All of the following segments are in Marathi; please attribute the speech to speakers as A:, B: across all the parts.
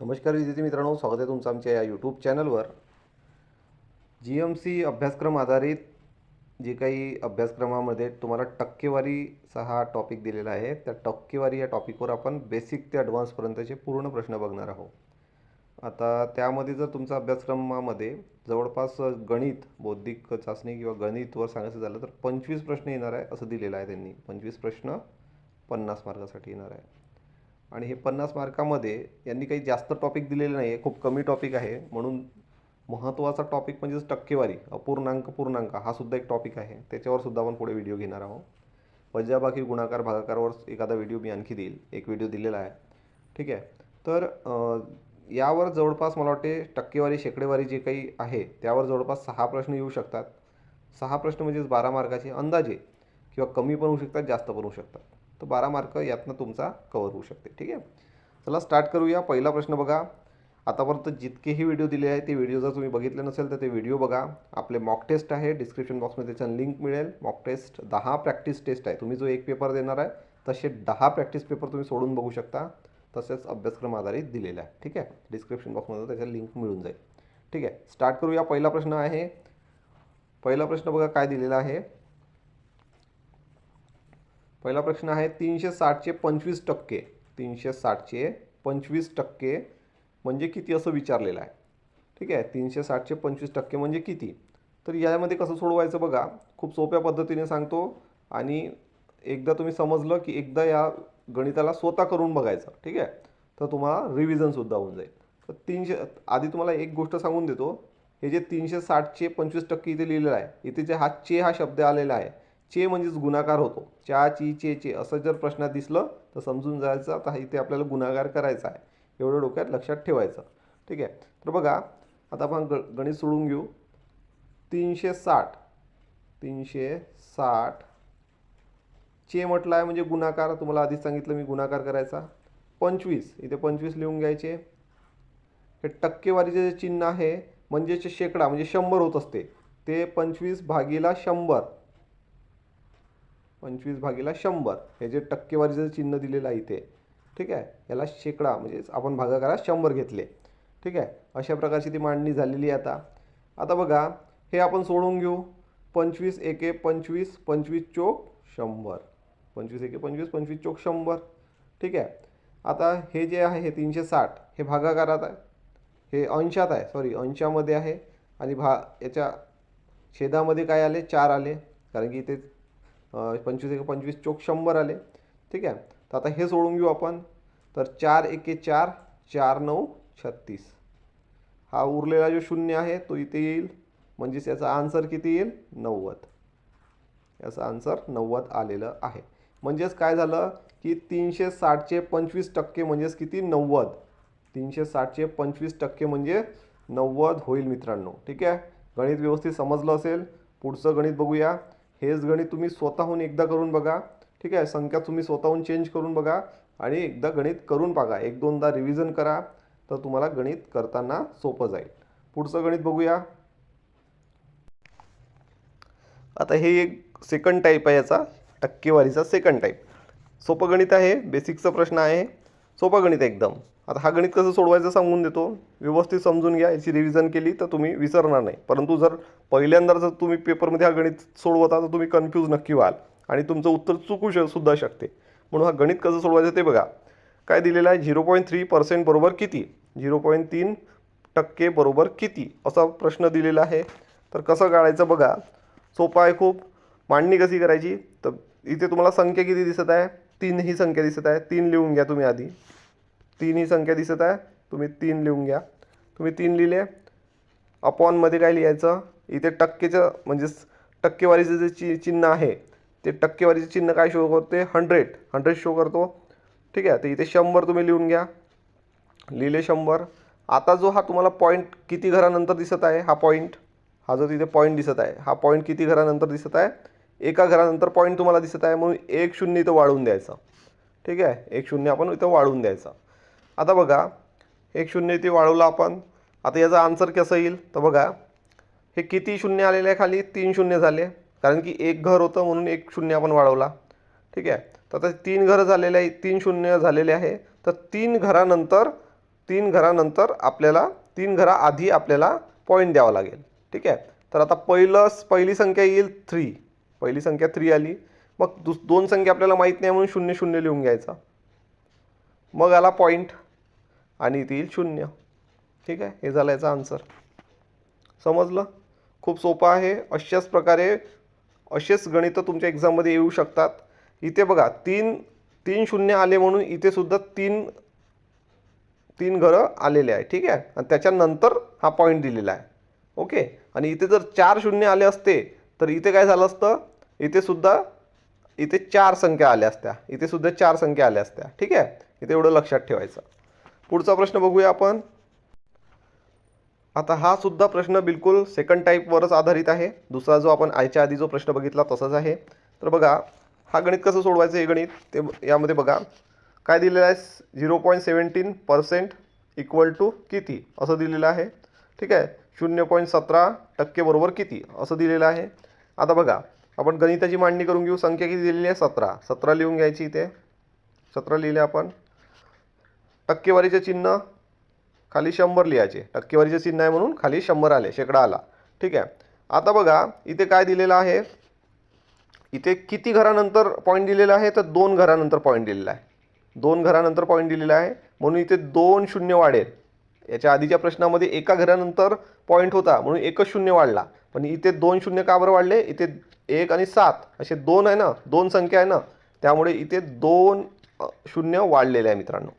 A: नमस्कार विद्यार्थी मित्रांनो स्वागत आहे तुमचं आमच्या या यूट्यूब चॅनलवर जी एम सी अभ्यासक्रम आधारित जे काही अभ्यासक्रमामध्ये तुम्हाला टक्केवारीचा हा टॉपिक दिलेला आहे त्या टक्केवारी या टॉपिकवर आपण बेसिक ते ॲडव्हान्सपर्यंतचे पूर्ण प्रश्न बघणार आहोत. आता त्यामध्ये जर तुमचा अभ्यासक्रमामध्ये जवळपास गणित बौद्धिक चाचणी किंवा गणितवर सांगायचं झालं तर पंचवीस प्रश्न येणार आहे असं दिलेलं आहे त्यांनी. पंचवीस प्रश्न पन्नास मार्कासाठी येणार आहे. आणि हे पन्नास मार्कामध्ये यांनी काही जास्त टॉपिक दिलेले नाही आहे खूप कमी टॉपिक आहे. म्हणून महत्त्वाचा टॉपिक म्हणजेच टक्केवारी अपूर्णांक पूर्णांक हा सुद्धा एक टॉपिक आहे. त्याच्यावर सुद्धा आपण पुढे व्हिडिओ घेणार आहोत. वजाबाकी गुणाकार भागाकारवर एखादा व्हिडिओ मी आणखी देईल. एक व्हिडिओ दिलेला आहे. ठीक आहे? तर यावर जवळपास मला वाटते टक्केवारी शेकडेवारी जे काही आहे त्यावर जवळपास सहा प्रश्न येऊ शकतात. सहा प्रश्न म्हणजेच बारा मार्काचे अंदाजे किंवा कमी पण होऊ शकतात जास्त पण होऊ शकतात. तर बारा मार्क यातनं तुमचा कवर होऊ शकते. ठीक आहे? चला स्टार्ट करूया. पहिला प्रश्न बघा. आतापर्यंत जितकेही व्हिडिओ दिले आहे ते व्हिडिओ जर तुम्ही बघितले नसेल तर ते व्हिडिओ बघा. आपले मॉक टेस्ट आहे. डिस्क्रिप्शन बॉक्समध्ये त्याच्या लिंक मिळेल. मॉक टेस्ट दहा प्रॅक्टिस टेस्ट आहे. तुम्ही जो एक पेपर देणार आहे तसे दहा प्रॅक्टिस पेपर तुम्ही सोडून बघू शकता. तसेच अभ्यासक्रम आधारित दिलेला आहे. ठीक आहे? डिस्क्रिप्शन बॉक्समध्ये त्याच्या लिंक मिळून जाईल. ठीक आहे? स्टार्ट करूया. पहिला प्रश्न आहे. पहिला प्रश्न बघा काय दिलेला आहे. पहिला प्रश्न आहे तीनशे साठचे पंचवीस टक्के. तीनशे साठचे पंचवीस टक्के म्हणजे किती असं विचारलेलं आहे. ठीक आहे? तीनशे साठचे पंचवीस टक्के म्हणजे किती? तर यामध्ये कसं सोडवायचं बघा. खूप सोप्या पद्धतीने सांगतो. आणि एकदा तुम्ही समजलं की एकदा या गणिताला स्वतः करून बघायचं. ठीक आहे? तर तुम्हाला रिव्हिजनसुद्धा होऊन जाईल. तर तीनशे आधी तुम्हाला एक गोष्ट सांगून देतो. हे जे तीनशे साठचे पंचवीस टक्के इथे लिहिलेलं आहे इथे जे हा चे हा शब्द आलेला आहे चे म्हणजेच गुणाकार होतो. चा ची चे चे असं जर प्रश्नात दिसलं तर समजून जायचं. तर इथे आपल्याला गुणाकार करायचा आहे. एवढं डोक्यात लक्षात ठेवायचं. ठीक आहे? तर बघा आता आपण ग गणित सोडून घेऊ. तीनशे साठ. तीनशे साठ. चे म्हटलं आहे म्हणजे गुणाकार. तुम्हाला आधीच सांगितलं मी गुणाकार करायचा. पंचवीस. इथे पंचवीस लिहून घ्यायचे. हे टक्केवारीचे जे चिन्ह आहे म्हणजेच शेकडा म्हणजे शंभर होत असते. ते पंचवीस भागीला शंभर. पंचवीस भागीला शंभर. हे जे टक्केवारीचं चिन्ह दिलेलं आहे इथे ठीक आहे? याला शेकडा म्हणजेच आपण भागाकारात शंभर घेतले. ठीक आहे? अशा प्रकारची ती मांडणी झालेली आहे आता. आता बघा हे आपण सोडून घेऊ. पंचवीस एके पंचवीस पंचवीस चोक शंभर. पंचवीस एके पंचवीस पंचवीस चोक शंभर. ठीक आहे? आता हे जे आहे हे तीनशे साठ हे भागाकारात आहे. हे अंशात आहे सॉरी अंशामध्ये आहे. आणि भा याच्या छेदामध्ये काय आले? चार आले. कारण की इथे पंचवीस एक पंचवीस चोक शंभर आले. ठीक आहे? तर आता हे सोडून घेऊ आपण. तर चार एके चार चार नऊ छत्तीस. हा उरलेला जो शून्य आहे तो इथे येईल. म्हणजेच याचा आन्सर किती येईल? नव्वद. याचं आन्सर नव्वद आलेलं आहे. म्हणजेच काय झालं? की तीनशे साठचे पंचवीस टक्के म्हणजेच किती? नव्वद. तीनशे साठचे पंचवीस टक्के म्हणजे नव्वद होईल मित्रांनो. ठीक आहे? गणित व्यवस्थित समजलं असेल. पुढचं गणित बघूया. हेच गणित तुम्ही स्वतःहून एकदा करून बघा. ठीक आहे? संख्या तुम्ही स्वतःहून चेंज करून बघा आणि एकदा गणित करून बघा. एक दोनदा रिव्हिजन करा तर तुम्हाला गणित करताना सोपं जाईल. पुढचं गणित बघूया. आता हे एक सेकंड टाईप आहे याचा टक्केवारीचा सेकंड टाईप सोपं गणित आहे? बेसिकचा प्रश्न आहे. सोपं गणित आहे एकदम. आता हा गणित कसं सोडवायचं सांगून देतो. व्यवस्थित समजून घ्या याची रिव्हिजन केली तर तुम्ही विसरणार नाही. परंतु जर पहिल्यांदा जर तुम्ही पेपरमध्ये हा गणित सोडवता तर तुम्ही कन्फ्यूज नक्की व्हाल आणि तुमचं उत्तर चुकू श सुद्धा शकते. म्हणून हा गणित कसं सोडवायचं ते बघा. काय दिलेलं आहे? झिरो पॉईंट थ्री पर्सेंट बरोबर किती? झिरो पॉईंट तीन टक्के बरोबर किती? असा प्रश्न दिलेला आहे. तर कसं काढायचं बघा. सोपा आहे खूप. मांडणी कशी करायची? तर इथे तुम्हाला संख्या किती दिसत आहे? तीन ही संख्या दिसत आहे. तीन लिहून घ्या तुम्ही आधी. तीन ही संख्या दिसत आहे. तुम्ही तीन लिहून घ्या. तुम्ही तीन लिहिले. अपॉनमध्ये काय लिहायचं? इथे टक्केचं म्हणजेच टक्केवारीचं जे चि चिन्ह आहे ते टक्केवारीचे चिन्ह काय शो करते हंड्रेड हंड्रेड शो करतो. ठीक आहे? तर इथे शंभर तुम्ही लिहून घ्या. लिहिले शंभर. आता जो हा तुम्हाला पॉईंट किती घरानंतर दिसत आहे हा पॉईंट हा जो तिथे पॉईंट दिसत आहे हा पॉईंट किती घरानंतर दिसत आहे? एका घरानंतर पॉईंट तुम्हाला दिसत आहे म्हणून एक शून्य इथं वाढवून द्यायचं. ठीक आहे? एक शून्य आपण इथं वाढवून द्यायचं. आता बघा एक शून्य ते वाढवलं आपण. आता याचा आन्सर कसं येईल? तर बघा हे किती शून्य आलेले आहे खाली? तीन शून्य झाले. कारण की एक घर होतं म्हणून एक शून्य आपण वाढवला. ठीक आहे? तर आता तीन घरं झालेले आहे तीन शून्य झालेले आहे. तर तीन घरानंतर तीन घरानंतर आपल्याला तीन घराआधी आपल्याला पॉईंट द्यावा लागेल. ठीक आहे? तर आता पहिलं पहिली संख्या येईल थ्री पहिली संख्या थ्री आली. मग दुस दोन संख्या आपल्याला माहीत नाही म्हणून शून्य शून्य लिहून घ्यायचा. मग आला पॉईंट आणि इथे येईल शून्य. ठीक आहे? हे झालं याचा आन्सर समजलं? खूप सोपं आहे. अशाच प्रकारे असेच गणितं तुमच्या एक्झाममध्ये येऊ शकतात. इथे बघा तीन तीन शून्य आले म्हणून इथेसुद्धा तीन तीन घरं आलेले आहे ठीक आहे? आणि त्याच्यानंतर हा पॉईंट दिलेला आहे. ओके? आणि इथे जर चार शून्य आले असते तर इथे काय झालं असतं? इथे सुद्धा इथे चार संख्या आल्या असत्या. इथेसुद्धा चार संख्या आल्या असत्या. ठीक आहे? इथे एवढं लक्षात ठेवायचं. पुढचा प्रश्न बघूया आपण. आता हा सुद्धा प्रश्न बिलकुल सेकंड टाईपवरच आधारित आहे. दुसरा जो आपण आयच्या आधी जो प्रश्न बघितला तसाच आहे. तर बघा हा गणित कसं सोडवायचं हे गणित? ते यामध्ये बघा. काय दिलेलं आहे? Zero point seventeen percent equal to किती? असं दिलेलं आहे. ठीक आहे? शून्य पॉईंट सतरा टक्के बरोबर किती? असं दिलेलं आहे. आता बघा आपण गणिताची मांडणी करून घेऊ. संख्या किती दिलेली आहे? सतरा. सतरा लिहून घ्यायची इथे. सतरा लिहिले आपण. टक्केवारीचे चिन्ह खाली शंभर लिहायचे. टक्केवारीचे चिन्ह आहे म्हणून खाली शंभर आले शेकडा आला. ठीक आहे. आता बघा इथे काय दिलेलं आहे? इथे किती घरानंतर पॉईंट दिलेला आहे? तर दोन घरानंतर पॉईंट दिलेला आहे. दोन घरानंतर पॉईंट दिलेला आहे. म्हणून इथे दोन शून्य वाढेल. याच्या आधीच्या प्रश्नामध्ये एका घरानंतर पॉईंट होता म्हणून एकच शून्य वाढला. पण इथे दोन शून्य का बरं वाढले? इथे एक आणि सात. असे दोन आहे ना? दोन संख्या आहे ना? त्यामुळे इथे दोन शून्य वाढलेले आहे मित्रांनो.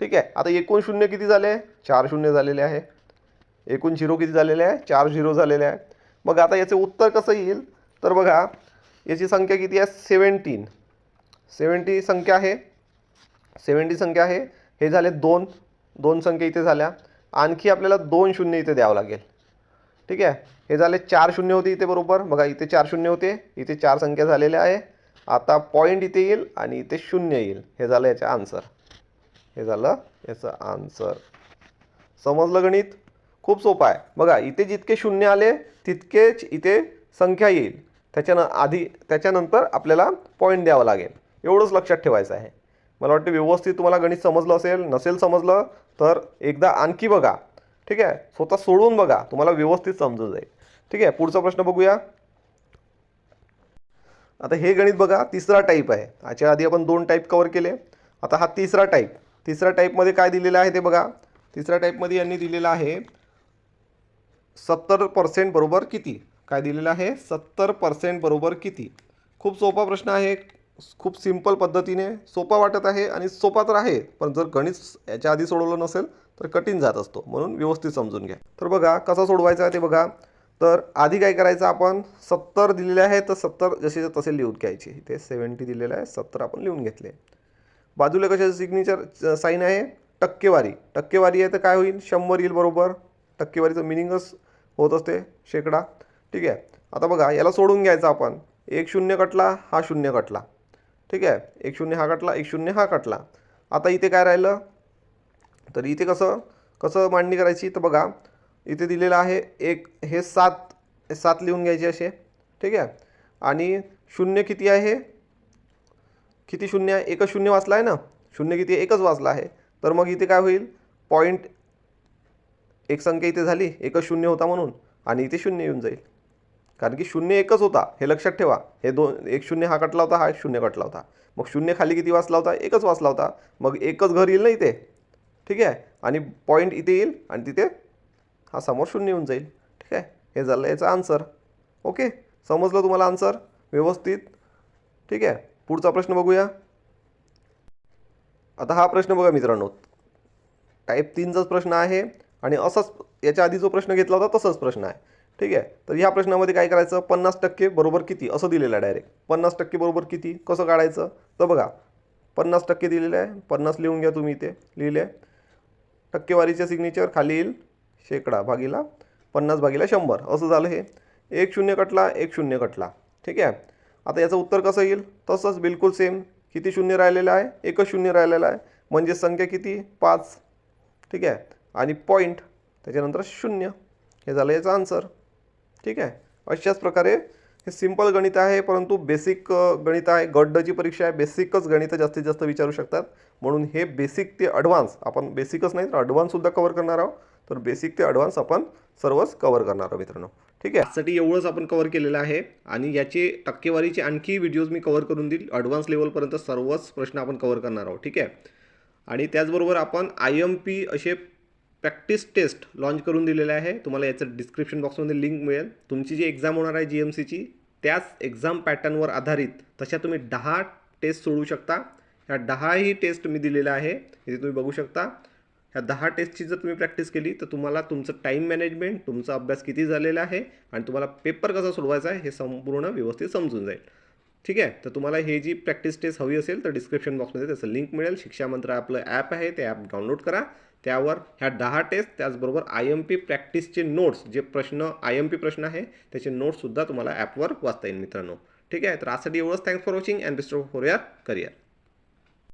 A: ठीक आहे. आता एकूण शून्य किती झाले? चार शून्य झालेले आहे. एकूण झिरो किती झालेले आहे? चार झिरो झालेले आहे. मग आता याचे उत्तर कसं येईल? तर बघा याची संख्या किती आहे? सेवन्टीन सेवन्टी संख्या आहे. सेवन्टी संख्या आहे. हे झाले दोन. दोन संख्या इथे झाल्या. आणखी आपल्याला दोन शून्य इथे द्यावं लागेल. ठीक आहे? हे झाले चार शून्य होते इथे बरोबर. बघा इथे चार शून्य होते. इथे चार संख्या झालेल्या आहे. आता पॉईंट इथे येईल आणि इथे शून्य येईल. हे झालं याचं आन्सर हे झालं याचं आन्सर. समजलं गणित? खूप सोपं आहे. बघा इथे जितके शून्य आले तितकेच इथे संख्या येईल. त्याच्यानं आधी त्याच्यानंतर आपल्याला पॉईंट द्यावं लागेल. एवढंच लक्षात ठेवायचं आहे. मला वाटतं व्यवस्थित तुम्हाला गणित समजलं असेल नसेल समजलं तर एकदा आणखी बघा. ठीक आहे? स्वतः सोडून बघा. तुम्हाला व्यवस्थित समजून जाईल. ठीक आहे? पुढचा प्रश्न बघूया. आता हे गणित बघा तिसरा टाईप आहे. याच्या आधी आपण दोन टाईप कवर केले. आता हा तिसरा टाईप तिसऱ्या टाईपमध्ये काय दिलेलं आहे ते बघा. तिसऱ्या टाईपमध्ये यांनी दिलेलं आहे सत्तर पर्सेंट बरोबर किती? काय दिलेलं आहे? सत्तर पर्सेंट बरोबर किती? खूप सोपा प्रश्न आहे. खूप सिंपल पद्धतीने सोपा वाटत आहे आणि सोपा तर आहे. पण जर गणित याच्या आधी सोडवलं नसेल तर कठीण जात असतो. म्हणून व्यवस्थित समजून घ्या. तर बघा कसा सोडवायचा आहे ते बघा. तर आधी काय करायचं आपण? सत्तर दिलेले आहे तर सत्तर जसे तसे लिहून घ्यायचे. इथे सेवन्टी दिलेलं आहे सत्तर आपण लिहून घेतले. बाजूला कशाचं सिग्नेचर साईन आहे? टक्केवारी. टक्केवारी आहे तर काय होईल? शंभर येईल बरोबर. टक्केवारीचं मिनिंगच होत असते शेकडा. ठीक आहे. आता बघा याला सोडून घ्यायचं आपण. एक शून्य कटला हा शून्य कटला. ठीक आहे. एक शून्य हा कटला एक शून्य हा कटला. आता इथे काय राहिलं? तर इथे कसं? कसं मांडणी करायची? तर बघा इथे दिलेलं आहे एक हे सात सात लिहून घ्यायचे असे. ठीक आहे. आणि शून्य किती आहे? किती शून्य आहे? एकच शून्य वाचला आहे ना? शून्य किती एकच वाचला आहे. तर मग इथे काय होईल? पॉईंट एक संख्या इथे झाली. एकच शून्य होता म्हणून. आणि इथे शून्य येऊन जाईल. कारण की शून्य एकच होता. हे लक्षात ठेवा. हे दोन एक शून्य हा कटला होता हा एक शून्य कटला होता. मग शून्य खाली किती वाचला होता? एकच वाचला होता. मग एकच घर येईल ना इथे? ठीक आहे? आणि पॉईंट इथे येईल आणि तिथे हा समोर शून्य येऊन जाईल. ठीक आहे? हे झालं याचं आन्सर. ओके? समजलं तुम्हाला आन्सर? व्यवस्थित? ठीक आहे? पुढचा प्रश्न बघूया. आता हा प्रश्न बघा मित्रांनो. टाईप तीनचाच प्रश्न आहे आणि असाच याच्या आधी जो प्रश्न घेतला होता तसाच प्रश्न आहे. ठीक आहे? तर ह्या प्रश्नामध्ये काय करायचं? पन्नास टक्के बरोबर किती? असं दिलेलं आहे डायरेक्ट पन्नास टक्के बरोबर किती? कसं काढायचं? तर बघा पन्नास टक्के दिलेलं आहे. पन्नास लिहून घ्या तुम्ही इथे. लिहिले. आहे टक्केवारीचे सिग्नेचर खाली येईल. शेकडा भागीला पन्नास भागीला शंभर. असं झालं हे. एक शून्य कटला एक शून्य कटला. ठीक आहे? आता याचं उत्तर कसं येईल? तसंच बिलकुल सेम किती शून्य राहिलेलं आहे? एकच शून्य राहिलेलं आहे. म्हणजे संख्या किती? पाच. ठीक आहे? आणि पॉईंट त्याच्यानंतर शून्य. हे झालं याचं आन्सर ठीक आहे? अशाच प्रकारे हे सिंपल गणित आहे परंतु बेसिक गणित आहे. गड्डची परीक्षा आहे. बेसिकच गणितं जास्तीत जास्त विचारू शकतात. म्हणून हे बेसिक ते ॲडव्हान्स आपण बेसिकच नाही तर ॲडव्हान्ससुद्धा कवर करणार आहोत. तर बेसिक ते ॲडव्हान्स आपण सर्वच कवर करणार आहोत मित्रांनो. ठीक आहे? यासाठी एवढंच आपण कवर केलेलं आहे. आणि याचे टक्केवारीचे आणखी व्हिडिओज मी कवर करून देईल. ॲडव्हान्स लेवलपर्यंत सर्वच प्रश्न आपण कवर करणार आहोत. ठीक आहे? आणि त्याचबरोबर आपण आय एम पी असे प्रॅक्टिस टेस्ट लॉन्च करून दिलेले आहे. तुम्हाला याचं डिस्क्रिप्शन बॉक्समध्ये लिंक मिळेल. तुमची जी एक्झाम होणार आहे जी एम सीची त्याच एक्झाम पॅटर्नवर आधारित तशा तुम्ही दहा टेस्ट सोडू शकता. ह्या दहाही टेस्ट मी दिलेल्या आहे. इथे तुम्ही बघू शकता. ह्या दहा टेस्टची जर तुम्ही प्रॅक्टिस केली तर तुम्हाला तुमचं टाईम मॅनेजमेंट तुमचा अभ्यास किती झालेला आहे आणि तुम्हाला पेपर कसा सोडवायचा आहे हे संपूर्ण व्यवस्थित समजून जाईल. ठीक आहे? तर तुम्हाला हे जी प्रॅक्टिस टेस्ट हवी असेल तर डिस्क्रिप्शन बॉक्समध्ये त्याचं लिंक मिळेल. शिक्षा मंत्र आपलं ॲप आहे ते ॲप डाउनलोड करा. त्यावर ह्या दहा टेस्ट त्याचबरोबर आय एम पी प्रॅक्टिसचे नोट्स जे प्रश्न आय एम पी प्रश्न आहे त्याचे नोट्ससुद्धा तुम्हाला ॲपवर वाचता येईल मित्रांनो. ठीक आहे? तर आजसाठी एवढंच. Thanks for watching and best for your career